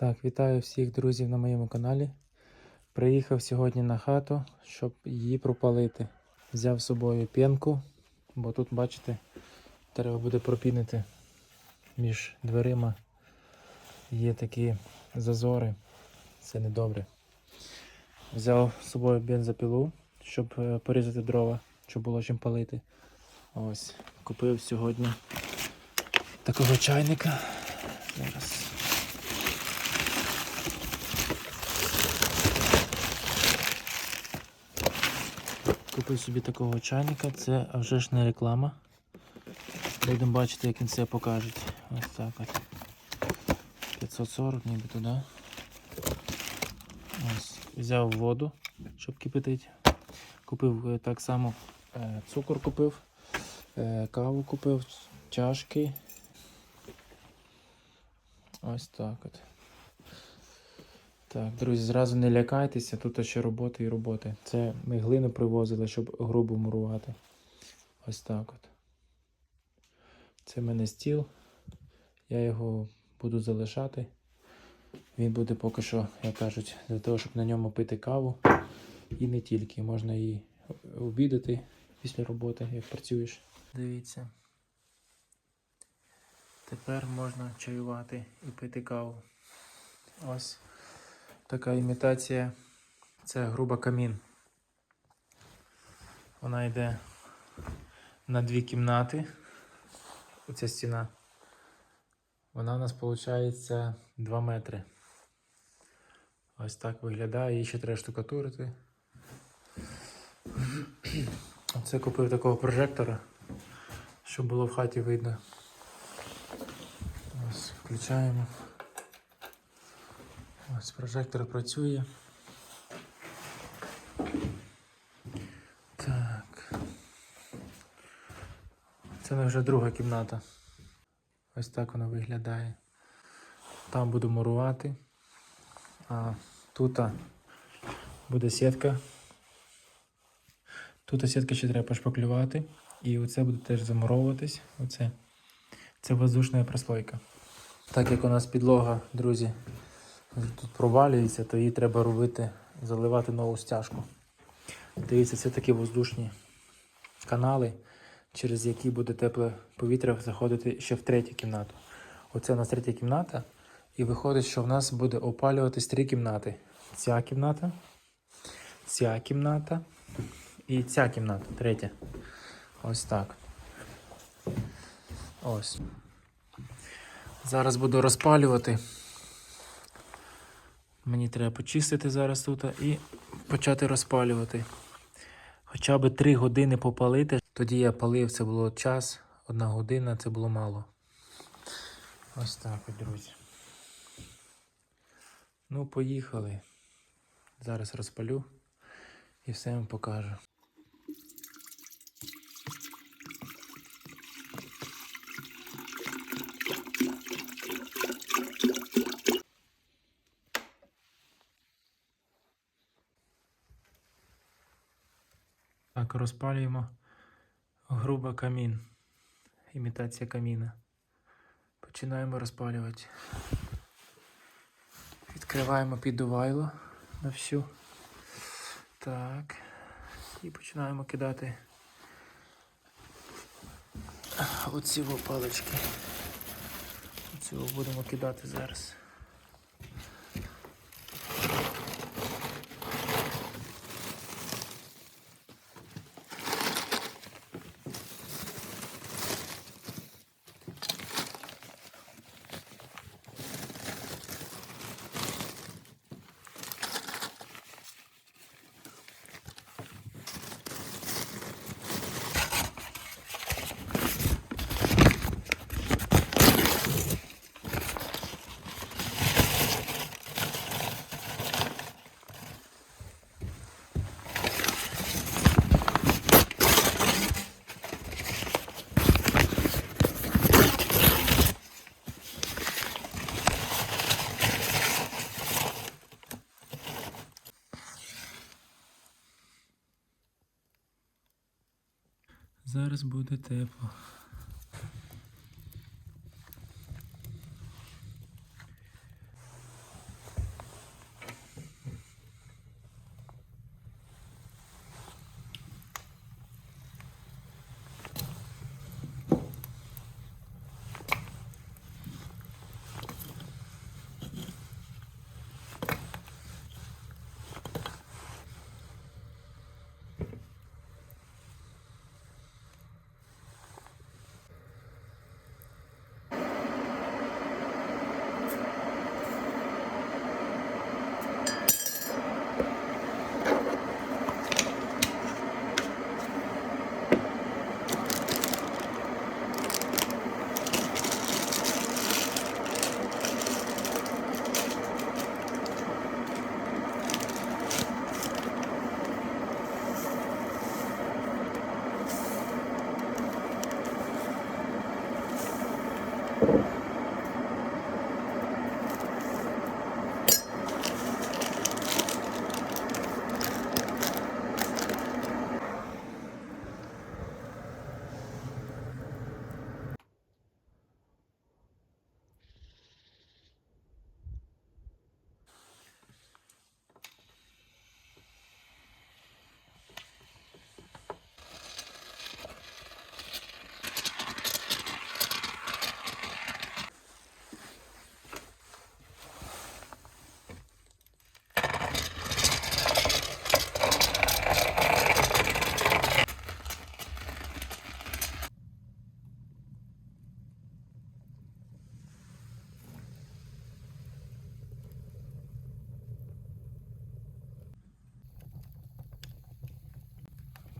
Так, вітаю всіх друзів на моєму каналі. Приїхав сьогодні на хату, щоб її пропалити. Взяв з собою п'янку, бо тут, бачите, треба буде пропінити між дверима. Є такі зазори. Це недобре. Взяв з собою бензопілу, щоб е, порізати дрова, щоб було чим палити. Ось, купив сьогодні такого чайника. Зараз. Купив собі такого чайника, це а вже ж не реклама. Будемо бачити, як він це покаже. Ось так от. 540 ніби туди. Ось. Взяв воду, щоб кипятити. Купив е, так само е, цукор купив, е, каву купив, чашки. Ось так от. Так, друзі, зразу не лякайтеся, тут ще роботи і роботи. Це ми глину привозили, щоб грубо мурувати. Ось так от. Це в мене стіл. Я його буду залишати. Він буде поки що, як кажуть, для того, щоб на ньому пити каву. І не тільки. Можна і обідати після роботи, як працюєш. Дивіться. Тепер можна чаювати і пити каву. Ось така імітація. Це груба камін. Вона йде на дві кімнати. Оця стіна. Вона у нас виходить 2 метри. Ось так виглядає. Її ще треба штукатурити. Оце купив такого прожектора, щоб було в хаті видно. Ось, включаємо. Ось прожектор працює. Так. Це не вже друга кімната. Ось так вона виглядає. Там буду мурувати. А тут буде сітка. Тут сітка ще треба пошпаклювати. І оце буде теж замуровуватись. Оце. Це воздушна прослойка. Так як у нас підлога, друзі, тут провалюється, то її треба робити, заливати нову стяжку. Дивіться, це такі воздушні канали, через які буде тепле повітря заходити ще в третю кімнату. Оце у нас третя кімната. І виходить, що в нас буде опалюватись три кімнати. Ця кімната, ця кімната і ця кімната, третя. Ось так. Ось. Зараз буду розпалювати. Мені треба почистити зараз тут і почати розпалювати. Хоча б 3 години попалити. Тоді я палив, це було час, одна година, це було мало. Ось так друзі. Ну, поїхали. Зараз розпалю і все вам покажу. Так, розпалюємо грубо камін. Імітація каміна. Починаємо розпалювати. Відкриваємо піддувайло на всю. Так. І починаємо кидати оці палички. Оці будемо кидати зараз. Зараз буде тепло.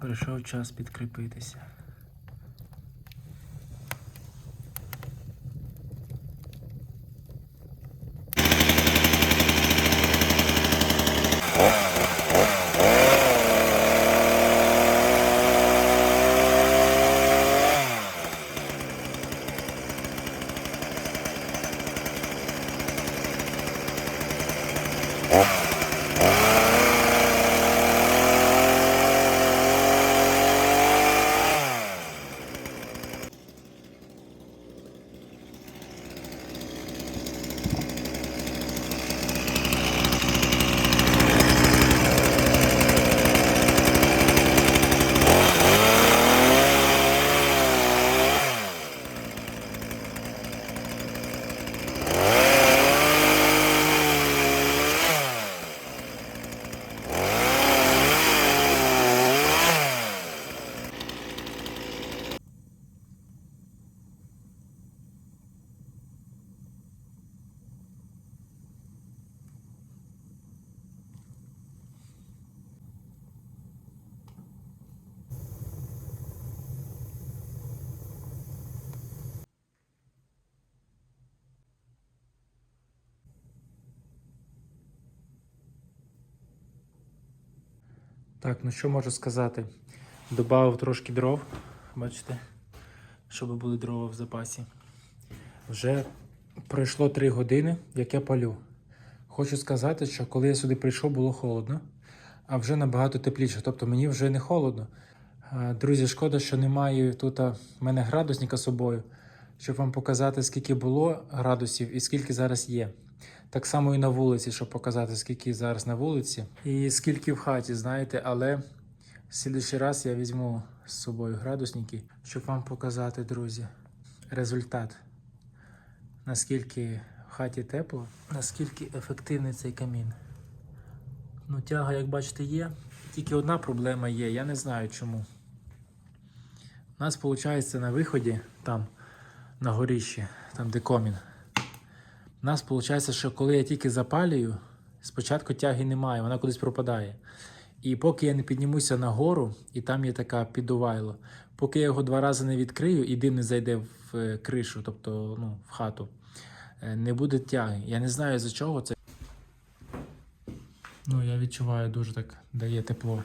Прийшов час підкріпитися. Так, ну що можу сказати? Добавив трошки дров, бачите, щоб були дрова в запасі. Вже пройшло 3 години, як я палю. Хочу сказати, що коли я сюди прийшов, було холодно, а вже набагато тепліше. Тобто мені вже не холодно. Друзі, шкода, що немає тут в мене градусника з собою, щоб вам показати, скільки було градусів і скільки зараз є. Так само і на вулиці, щоб показати, скільки зараз на вулиці і скільки в хаті, знаєте, але в слідчий раз я візьму з собою градусники, щоб вам показати, друзі, результат. Наскільки в хаті тепло, наскільки ефективний цей камін. Ну, тяга, як бачите, є. Тільки одна проблема є, я не знаю чому. У нас, виходить, на виході, там, на горіщі, там де комін. У нас виходить, що коли я тільки запалюю, спочатку тяги немає, вона кудись пропадає. І поки я не піднімуся на гору, і там є така підувайло, поки я його два рази не відкрию і дим не зайде в е, кришу, тобто ну, в хату, е, не буде тяги. Я не знаю за чого це. Ну, я відчуваю дуже так, дає тепло.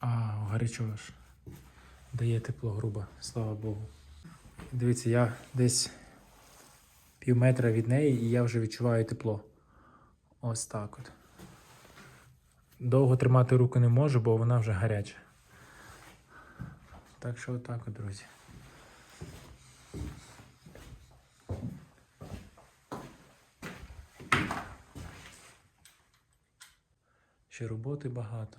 А, гарячо ж. Дає тепло грубо, слава Богу. Дивіться, я десь пів метра від неї і я вже відчуваю тепло. Ось так от. Довго тримати руку не можу, бо вона вже гаряча. Так що отак от, друзі. Ще роботи багато.